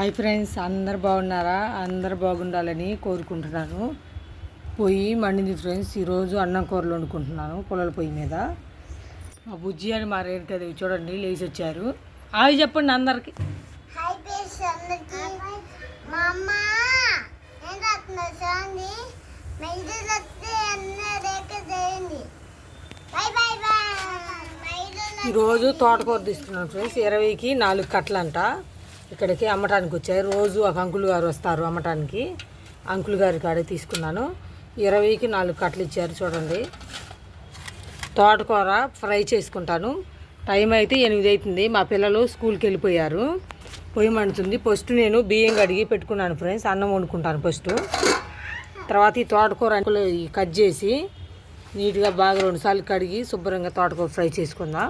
Hi friends అందరు బాగున్నారా? అందరు బాగుండాలని కోరుకుంటున్నాను. పొయ్యి మండింది ఫ్రెండ్స్ ఈరోజు అన్నం కూరలు వండుకుంటున్నాను పొలాల పొయ్యి మీద. మా బుజ్జి అని మా రేణుక దేవి చూడండి లేచి వచ్చారు. హాయ్ చెప్పండి అందరికి. ఈరోజు తోటకూర తీసుకున్నాను ఫ్రెండ్స్ ఇరవైకి నాలుగు కట్టలంట. ఇక్కడికి అమ్మటానికి వచ్చాయి. రోజు ఒక అంకుల్ గారు వస్తారు అమ్మటానికి. అంకుల్ గారి కాడే తీసుకున్నాను. ఇరవైకి నాలుగు కట్టలు ఇచ్చారు చూడండి. తోటకూర ఫ్రై చేసుకుంటాను. టైం అయితే ఎనిమిది అవుతుంది. మా పిల్లలు స్కూల్కి వెళ్ళిపోయారు. పొయ్యి మండుతుంది. ఫస్ట్ నేను బియ్యం కడిగి పెట్టుకున్నాను ఫ్రెండ్స్. అన్నం వండుకుంటాను ఫస్ట్. తర్వాత ఈ తోటకూర అంకులు కట్ చేసి నీట్గా బాగా రెండుసార్లు కడిగి శుభ్రంగా తోటకూర ఫ్రై చేసుకుందాం.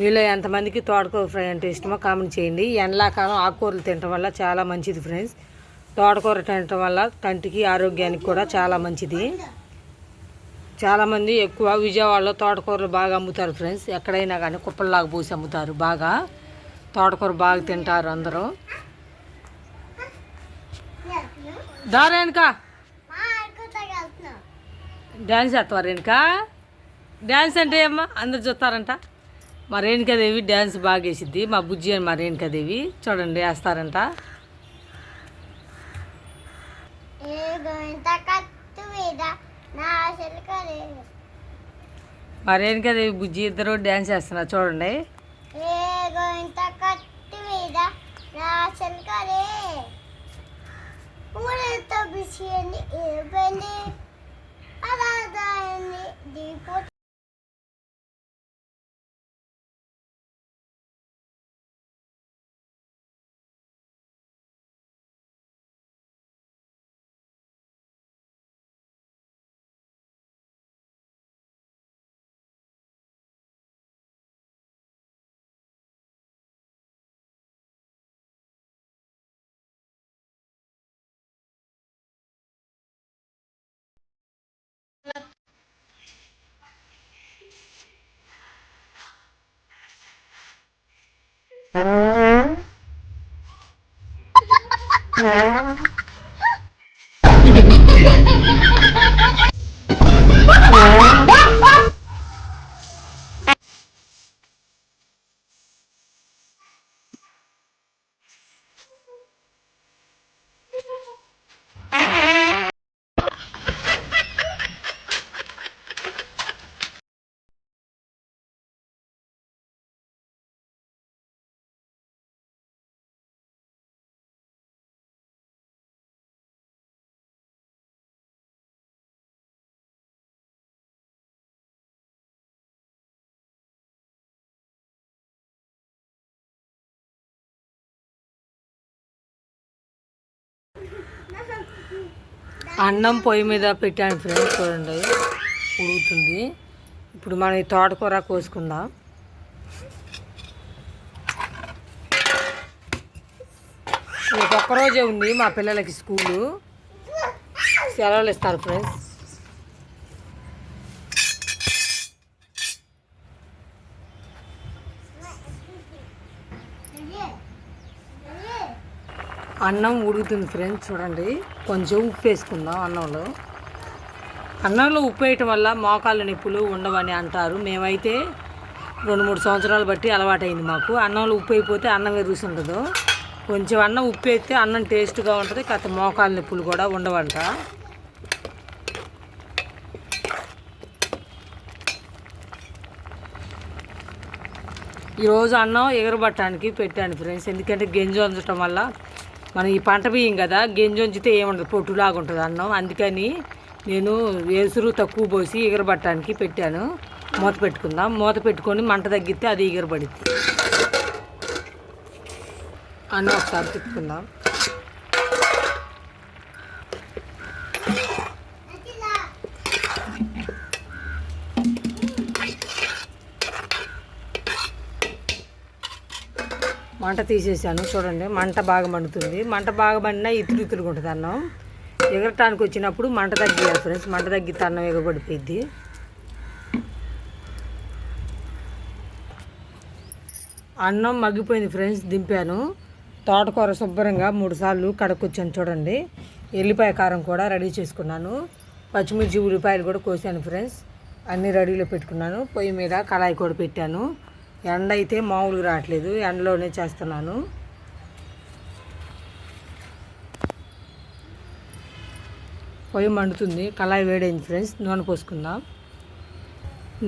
మీలో ఎంతమందికి తోటకూర ఫ్రై అంటే ఇష్టమో కామెంట్ చేయండి. ఎండాకాలం ఆకుకూరలు తినడం వల్ల చాలా మంచిది ఫ్రెండ్స్. తోటకూర తినడం వల్ల కంటికి ఆరోగ్యానికి కూడా చాలా మంచిది. చాలామంది ఎక్కువ విజయవాడలో తోటకూరలు బాగా అమ్ముతారు ఫ్రెండ్స్. ఎక్కడైనా కానీ కుప్పల్లాగా పోసి అమ్ముతారు బాగా. తోటకూర బాగా తింటారు అందరూ. దారేనుక డ్యాన్స్ చేస్తారు వెనుక డ్యాన్స్ అంటే ఏమ్మా? అందరు చూస్తారంట. మా రేణుకాదేవి డ్యాన్స్ బాగా వేసిద్ది. మా బుజ్జి అని మా రేణుకాదేవి చూడండి వేస్తారంట. మా రేణుకాదేవి బుజ్జి ఇద్దరు డ్యాన్స్ చేస్తున్నారు చూడండి. అలా దీపో అన్నం పొయ్యి మీద పెట్టాను ఫ్రెండ్స్ చూడండి. ఉడుకుతుంది. ఇప్పుడు మనం ఈ తోటకూర కోసుకుందాం. రేపు ఒక్కరోజే ఉంది మా పిల్లలకి స్కూలు. సెలవులు ఇస్తారు ఫ్రెండ్స్. అన్నం ఉడుకుతుంది ఫ్రెండ్స్ చూడండి. కొంచెం ఉప్పు వేసుకుందాం అన్నంలో. అన్నంలో ఉప్పు వేయటం వల్ల మోకాళ్ళ నొప్పులు ఉండవని అంటారు. మేమైతే రెండు మూడు సంవత్సరాలు బట్టి అలవాటైంది మాకు. అన్నంలో ఉప్పు అయిపోతే అన్నం రుచి ఉండదు. కొంచెం అన్నం ఉప్పు వేస్తే అన్నం టేస్ట్గా ఉంటుంది కాకపోతే మోకాళ్ళ నొప్పులు కూడా ఉండవంట. ఈరోజు అన్నం ఎగరబట్టడానికి పెట్టాను ఫ్రెండ్స్. ఎందుకంటే గింజ ఉంచటం వల్ల మనం ఈ పంట బియ్యం కదా గింజ ఉంచితే ఏముండదు పొట్టులాగా ఉంటుంది అన్నం. అందుకని నేను వేసురు తక్కువ పోసి ఎగరబట్టడానికి పెట్టాను. మూత పెట్టుకుందాం. మూత పెట్టుకొని మంట తగ్గితే అది ఎగరబడిద్ది అన్నం ఒకసారి తిప్పుకుందాం. మంట తీసేసాను చూడండి మంట బాగా మండుతుంది. మంట బాగా మండినా ఇతులు ఇతులుగా ఉంటుంది అన్నం. ఎగరటానికి వచ్చినప్పుడు మంట తగ్గియాలి ఫ్రెండ్స్ మంట తగ్గితే అన్నం ఎగబడిపోయింది అన్నం మగ్గిపోయింది ఫ్రెండ్స్ దింపాను. తోటకూర శుభ్రంగా మూడుసార్లు కడకొచ్చాను చూడండి. ఎల్లిపాయ కారం కూడా రెడీ చేసుకున్నాను. పచ్చిమిర్చి ఉల్లిపాయలు కూడా కోసాను ఫ్రెండ్స్ అన్నీ రెడీలో పెట్టుకున్నాను. పొయ్యి మీద కళాయి కూడా పెట్టాను. ఎండ అయితే మామూలుగా రావట్లేదు. ఎండలోనే చేస్తున్నాను. పొయ్యి మండుతుంది. కళాయి వేడైంది ఫ్రెండ్స్. నూనె పోసుకుందాం.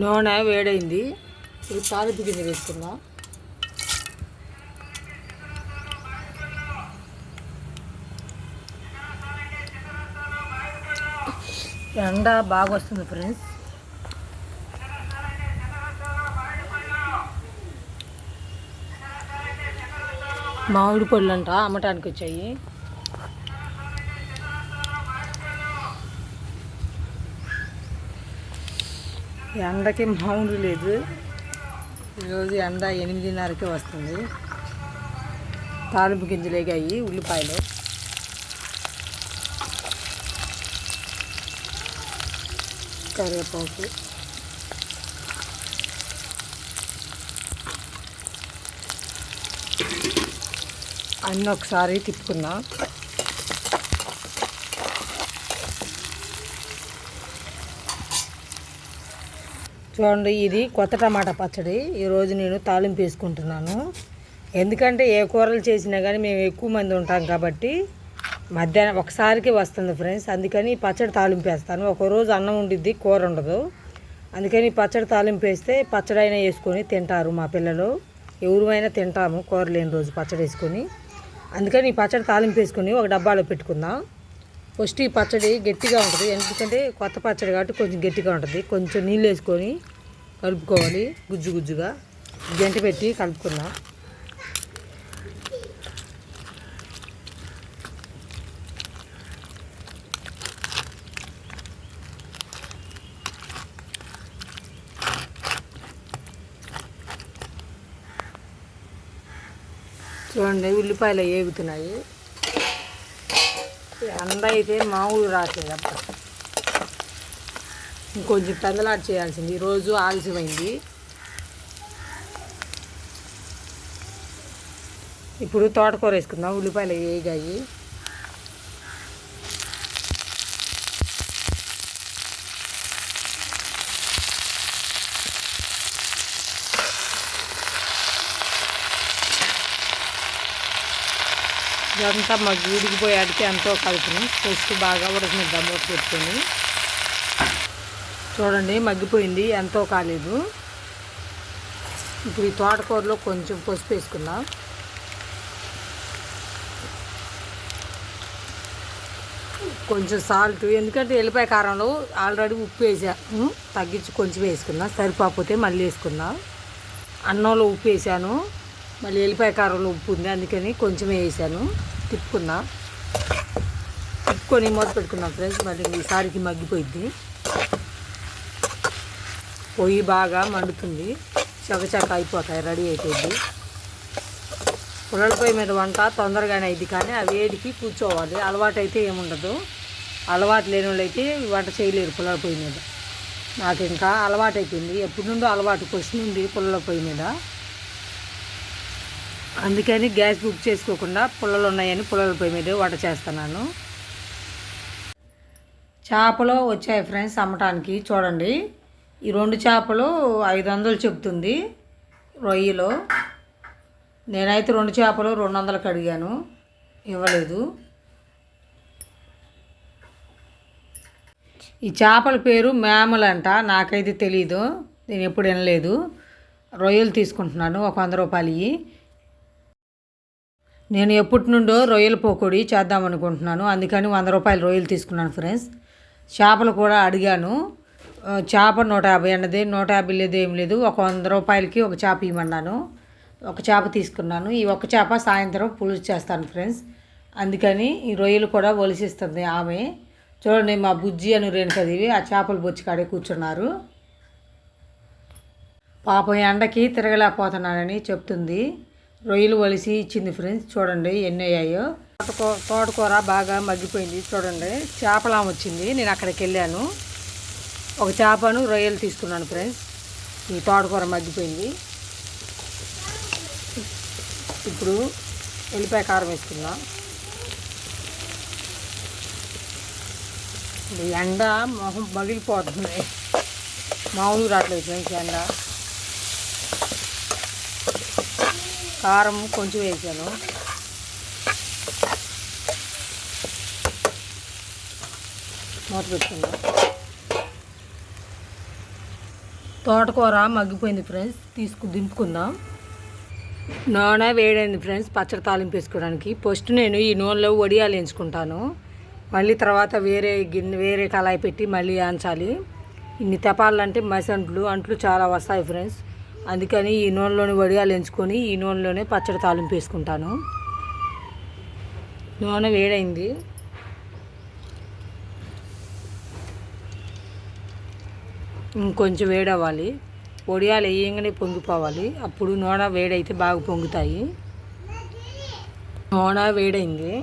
నూనె వేడైంది. ఇప్పుడు తాలింపు గింజ వేసుకుందాం. ఎండ బాగా వస్తుంది ఫ్రెండ్స్. మామిడి పళ్ళు అంట అమ్మటానికి వచ్చాయి. ఎండకి మామూలు లేదు. ఈరోజు ఎండ ఎనిమిదిన్నరకే వస్తుంది. తాలింపు గింజలేగాయి ఉల్లిపాయలు. కరివేపాకు. అన్నీ ఒకసారి తిప్పుకున్నా చూడండి ఇది కొత్త టమాటా పచ్చడి. ఈరోజు నేను తాలింపు వేసుకుంటున్నాను. ఎందుకంటే ఏ కూరలు చేసినా కానీ మేము ఎక్కువ మంది ఉంటాం కాబట్టి మధ్యాహ్నం ఒకసారికి వస్తుంది ఫ్రెండ్స్. అందుకని పచ్చడి తాలింపు వేస్తాను. ఒక రోజు అన్నం ఉండిద్ది కూర ఉండదు. అందుకని పచ్చడి తాలింపు వేస్తే పచ్చడి అయినా వేసుకొని తింటారు మా పిల్లలు. ఎవరుమైనా తింటాము కూర లేని రోజు పచ్చడి వేసుకొని. అందుకని ఈ పచ్చడి తాలింపు వేసుకొని ఒక డబ్బాలో పెట్టుకుందాం. ఫస్ట్ ఈ పచ్చడి గట్టిగా ఉంటుంది ఎందుకంటే కొత్త పచ్చడి కాబట్టి కొంచెం గట్టిగా ఉంటుంది. కొంచెం నీళ్ళు వేసుకొని కలుపుకోవాలి గుజ్జు గుజ్జుగా. గంట పెట్టి కలుపుకుందాం. చూడండి ఉల్లిపాయలు ఏగుతున్నాయి. ఎండ అయితే మామూలు రావట్లేదు అప్ప ఇంకొంచెం పెద్దలాట చేయాల్సింది. ఈరోజు ఆలస్యమైంది. ఇప్పుడు తోటకూర వేసుకుందాం. ఉల్లిపాయలు వేగాయి ఇదంతా మాకు ఉడికిపోయాడికి ఎంతో కలుపుని. ఫస్ట్ బాగా ఉడకనిద్దాం మూత పెట్టుకొని. చూడండి మగ్గిపోయింది ఎంతో కాలేదు. ఇప్పుడు ఈ తోటకూరలో కొంచెం పసుపు వేసుకుందాం. కొంచెం సాల్ట్ ఎందుకంటే ఎల్లిపాయ కారంలో ఆల్రెడీ ఉప్పు వేసాను తగ్గించి కొంచెం వేసుకుందాం. సరిపోతే మళ్ళీ వేసుకుందాం. అన్నంలో ఉప్పు వేసాను. మళ్ళీ ఎల్లిపాయ కారంలో ఉప్పు ఉంది అందుకని కొంచెం వేసాను. తిప్పుకున్నా. తిప్పుకొని మూత పెట్టుకున్నాం ఫ్రెండ్స్ మళ్ళీ ఈసారికి మగ్గిపోయింది పొయ్యి బాగా మండుతుంది. చకచక అయిపోతాయి రెడీ అయిపోయింది పుల్లల పొయ్యి మీద వంట తొందరగానే అయింది కానీ ఆ వేడికి కూర్చోవాలి. అలవాటు అయితే ఏముండదు. అలవాటు లేని వాళ్ళు అయితే వంట చేయలేరు పుల్లల పొయ్యి మీద. నాకు ఇంకా అలవాటు అయిపోయింది ఎప్పటి నుండో అలవాటు క్వశ్చన్ ఉంది పుల్లల పొయ్యి మీద. అందుకని గ్యాస్ బుక్ చేసుకోకుండా పుల్లలు ఉన్నాయని పుల్లల పొయ్యి మీద వంట చేస్తున్నాను. చేపలు వచ్చాయి ఫ్రెండ్స్ అమ్మటానికి చూడండి. ఈ రెండు చేపలు ఐదు వందలు చెప్తుంది రొయ్యలు. నేనైతే రెండు చేపలు రెండు వందలకు అడిగాను. ఇవ్వలేదు. ఈ చేపల పేరు మేమలంట నాకైతే తెలీదు. నేను ఎప్పుడు వినలేదు. రొయ్యలు తీసుకుంటున్నాను ఒక వంద రూపాయలు నేను ఎప్పటి నుండో రొయ్యల పోకోడి చేద్దాం అనుకుంటున్నాను. అందుకని వంద రూపాయలు రొయ్యలు తీసుకున్నాను ఫ్రెండ్స్. చేపలు కూడా అడిగాను. చేప నూట యాభై అన్నది నూట యాభై లేదు ఏం లేదు. ఒక వంద రూపాయలకి ఒక చేప ఇవ్వమన్నాను. ఒక చేప తీసుకున్నాను. ఈ ఒక్క చేప సాయంత్రం పులుసు చేస్తాను ఫ్రెండ్స్. అందుకని ఈ రొయ్యలు కూడా ఒలిసిస్తుంది ఆమె. చూడండి మా బుజ్జి అని రేణుకదివి ఆ చేపలు బొచ్చికాడే కూర్చున్నారు. పాపం ఎండకి తిరగలేకపోతున్నానని చెప్తుంది. రొయ్యలు వలిసి ఇచ్చింది ఫ్రెండ్స్ చూడండి ఎన్ని అయ్యాయో. తోటకూ తోటకూర బాగా మగ్గిపోయింది చూడండి. చేపలా వచ్చింది నేను అక్కడికి వెళ్ళాను. ఒక చేపను రొయ్యలు తీసుకున్నాను ఫ్రెండ్స్. ఈ తోటకూర మగ్గిపోయింది. ఇప్పుడు ఎల్లిపాయ కారం వేసుకుందాం. ఎండ మొహం పగిలిపోతుంది. మామూలుగా రావట్లేదు ఫ్రెండ్స్ ఎండ. కారం కొంచెం వేసాను. మూత పెట్టుకుందాం. తోటకూర మగ్గిపోయింది ఫ్రెండ్స్. తీసుకు దింపుకుందాం. నూనె వేడైంది ఫ్రెండ్స్. పచ్చడి తాలింపు వేసుకోవడానికి. ఫస్ట్ నేను ఈ నూనెలో వడియాలు ఎంచుకుంటాను మళ్ళీ తర్వాత వేరే గిన్నె వేరే కళాయి పెట్టి మళ్ళీ ఆంచాలి ఇన్ని తెపాలంటే మసి అంట్లు అంట్లు చాలా వస్తాయి ఫ్రెండ్స్. అందుకని ఈ నూనెలోని వడియాలు ఎంచుకొని ఈ నూనెలోనే పచ్చడి తాలింపు వేసుకుంటాను. నూనె వేడైంది. ఇంకొంచెం వేడవ్వాలి. వడియాలు వేయంగానే పొంగిపోవాలి. అప్పుడు నూనె వేడైతే బాగా పొంగుతాయి. నూనె వేడైంది.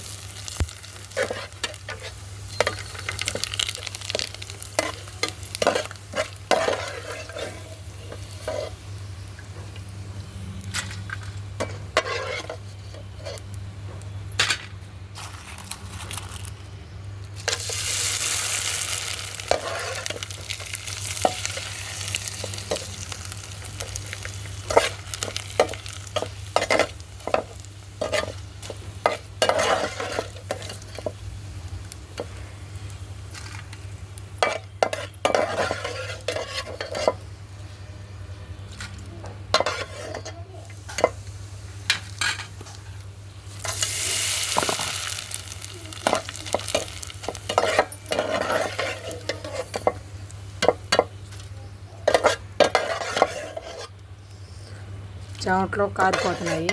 చెమట్లో కారిపోతున్నాయి.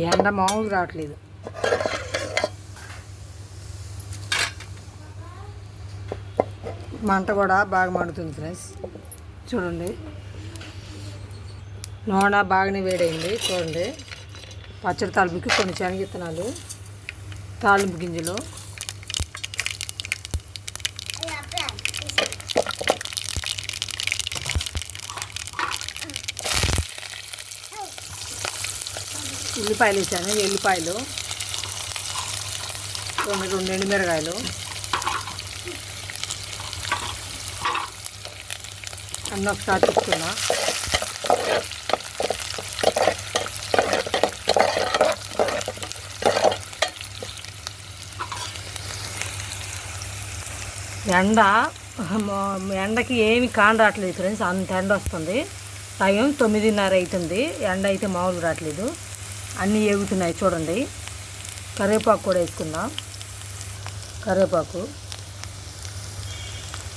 ఎండ మామూలు రావట్లేదు. మంట కూడా బాగా మండుతుంది ఫ్రెండ్స్. చూడండి. నూనె బాగానే వేడైంది. చూడండి. పచ్చడి తాలింపుకి కొన్ని శనగిత్తనాలు తాలింపు గింజలు. ఉల్లిపాయలు వేసాను ఎల్లిపాయలు. రెండు రెండు ఎండుమిరకాయలు అన్నీ ఒకసారి తీసుకున్నా ఎండ ఎండకి ఏమి కాని రావట్లేదు ఫ్రెండ్స్ అంత ఎండ వస్తుంది. టైం తొమ్మిదిన్నర అవుతుంది. ఎండ అయితే మామూలు రావట్లేదు. అన్నీ ఎగుతున్నాయి చూడండి. కరివేపాకు కూడా వేసుకుందాం. కరివేపాకు.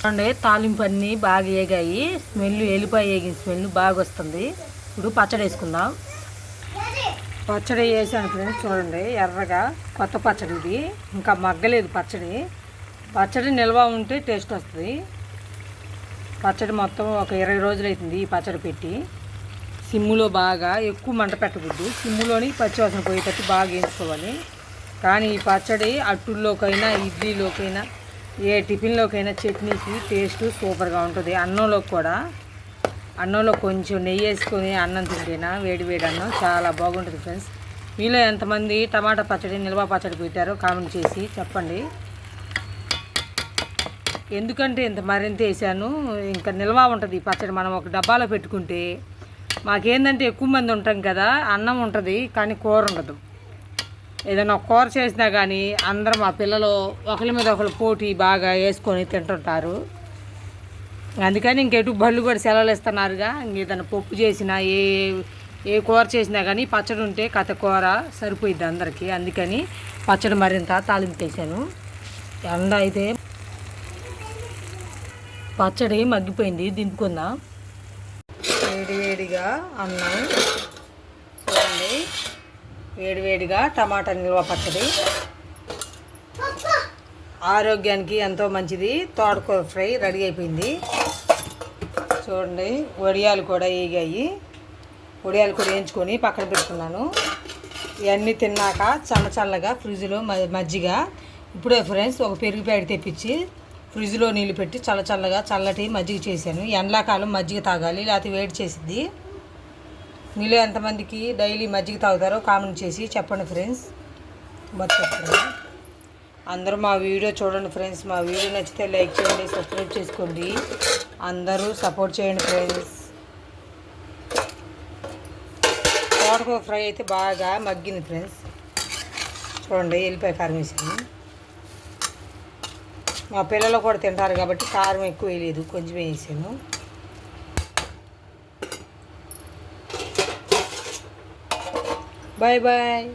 చూడండి తాలింపు అన్నీ బాగా ఏగాయి. స్మెల్ ఎల్లిపాయ ఏగిన స్మెల్ బాగా వస్తుంది. ఇప్పుడు పచ్చడి వేసుకుందాం. పచ్చడి వేసాను ఫ్రెండ్స్ చూడండి ఎర్రగా కొత్త పచ్చడి ఇది. ఇంకా మగ్గలేదు పచ్చడి. పచ్చడి నిల్వ ఉంటే టేస్ట్ వస్తుంది. పచ్చడి మొత్తం ఒక ఇరవై రోజులు అవుతుంది ఈ పచ్చడి పెట్టి. సిమ్ములో బాగా ఎక్కువ మంట పెట్టకూడదు. సిమ్ములోని పచ్చివాసన పోయేటట్టు బాగా వేయించుకోవాలి. కానీ ఈ పచ్చడి అట్టుల్లోకైనా ఇడ్లీలోకైనా ఏ టిఫిన్లోకైనా చట్నీకి టేస్ట్ సూపర్గా ఉంటుంది. అన్నంలోకి కూడా అన్నంలో కొంచెం నెయ్యి వేసుకొని అన్నం తింటేనా వేడి వేడి అన్నం చాలా బాగుంటుంది ఫ్రెండ్స్. మీలో ఎంతమంది టమాటా పచ్చడి నిల్వ పచ్చడి పెట్టారో కామెంట్ చేసి చెప్పండి. ఎందుకంటే ఇంత మరింత వేసాను. ఇంకా నిల్వ ఉంటుంది ఈ పచ్చడి మనం ఒక డబ్బాలో పెట్టుకుంటే మాకేందంటే ఎక్కువ మంది ఉంటాం కదా అన్నం ఉంటుంది కానీ కూర ఉండదు. ఏదైనా కూర చేసినా కానీ అందరం మా పిల్లలు ఒకరి మీద ఒకరు పోటీ బాగా వేసుకొని తింటుంటారు. అందుకని ఇంకెటు బళ్ళు కూడా సెలవులు ఇస్తున్నారుగా. ఏదైనా పప్పు చేసినా ఏ ఏ కూర చేసినా కానీ పచ్చడి ఉంటే కథ కూర సరిపోయిద్ది అందరికీ. అందుకని పచ్చడి మరింత తాలింపు ఎండ అయితే పచ్చడి మగ్గిపోయింది దింపుకుందాం. వేడివేడిగా అన్నం. చూడండి. వేడివేడిగా టమాటా నిల్వ పచ్చడి. ఆరోగ్యానికి ఎంతో మంచిది. తోటకూర ఫ్రై రెడీ అయిపోయింది. చూడండి. వడియాలు కూడా వేగాయి. వడియాలు కూడా వేయించుకొని పక్కన పెట్టుకున్నాను. ఇవన్నీ తిన్నాక చల్ల చల్లగా ఫ్రిడ్జ్లో మ- మజ్జిగ. ఇప్పుడే ఫ్రెండ్స్ ఒక పెరుగు ప్యాకెట్ తెప్పించి ఫ్రిడ్జ్లో నీళ్ళు పెట్టి చల్ల చల్లగా చల్లటి మజ్జిగ చేశాను. ఎండాకాలం మజ్జిగ తాగాలి లేకపోతే వేడి చేసిద్ది. మీలో ఎంతమందికి డైలీ మజ్జిగ తాగుతారో కామెంట్ చేసి చెప్పండి ఫ్రెండ్స్. మర్చిపోకుండా అందరూ మా వీడియో చూడండి ఫ్రెండ్స్. మా వీడియో నచ్చితే లైక్ చేయండి సబ్స్క్రైబ్ చేసుకోండి. అందరూ సపోర్ట్ చేయండి ఫ్రెండ్స్. తోటకూర ఫ్రై అయితే బాగా మగ్గింది ఫ్రెండ్స్. చూడండి వెళ్ళిపోయి కారం వేసాను మా పిల్లలు కూడా తింటారు కాబట్టి కారం ఎక్కువ వేయలేదు కొంచెం వేసాను బాయ్ బాయ్